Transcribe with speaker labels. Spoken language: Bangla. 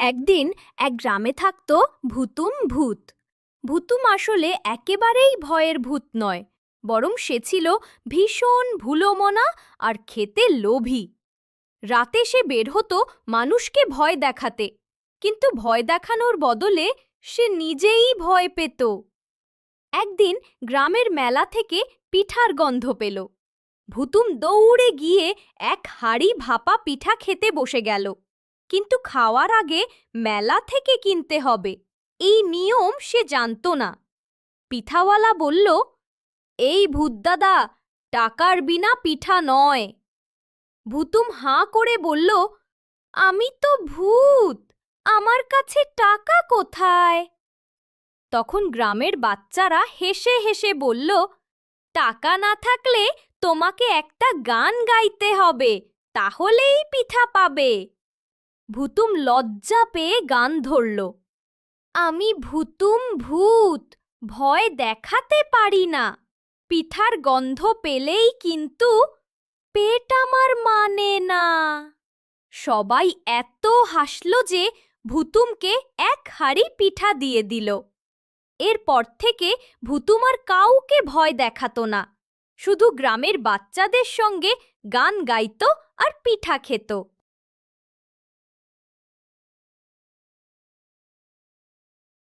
Speaker 1: একদিন এক গ্রামে থাকত ভুতুম ভূত। ভুতুম আসলে একেবারেই ভয়ের ভূত নয়, বরং সে ছিল ভীষণ ভুলোমনা আর খেতে লোভী। রাতে সে বের হতো মানুষকে ভয় দেখাতে, কিন্তু ভয় দেখানোর বদলে সে নিজেই ভয় পেত। একদিন গ্রামের মেলা থেকে পিঠার গন্ধ পেল। ভুতুম দৌড়ে গিয়ে এক হাড়ি ভাপা পিঠা খেতে বসে গেল। কিন্তু খাওয়ার আগে মেলা থেকে কিনতে হবে। এই নিয়ম সে জানত না। পিঠাওয়ালা বলল, এই ভূতদাদা, টাকার বিনা পিঠা নয়। ভুতুম হাঁ করে বলল, আমি তো ভূত, আমার কাছে টাকা কোথায়? তখন গ্রামের বাচ্চারা হেসে হেসে বলল, টাকা না থাকলে তোমাকে একটা গান গাইতে হবে, তাহলেই পিঠা পাবে। ভুতুম লজ্জা পেয়ে গান ধরল। আমি ভুতুম ভূত, ভয় দেখাতে পারি না। পিঠার গন্ধ পেলেই কিন্তু পেট আমার মানে না। সবাই এত হাসল যে ভুতুমকে এক হাড়ি পিঠা দিয়ে দিল। এরপর থেকে ভুতুম আর কাউকে ভয় দেখাতো না। শুধু গ্রামের বাচ্চাদের সঙ্গে গান গাইত আর পিঠা খেত।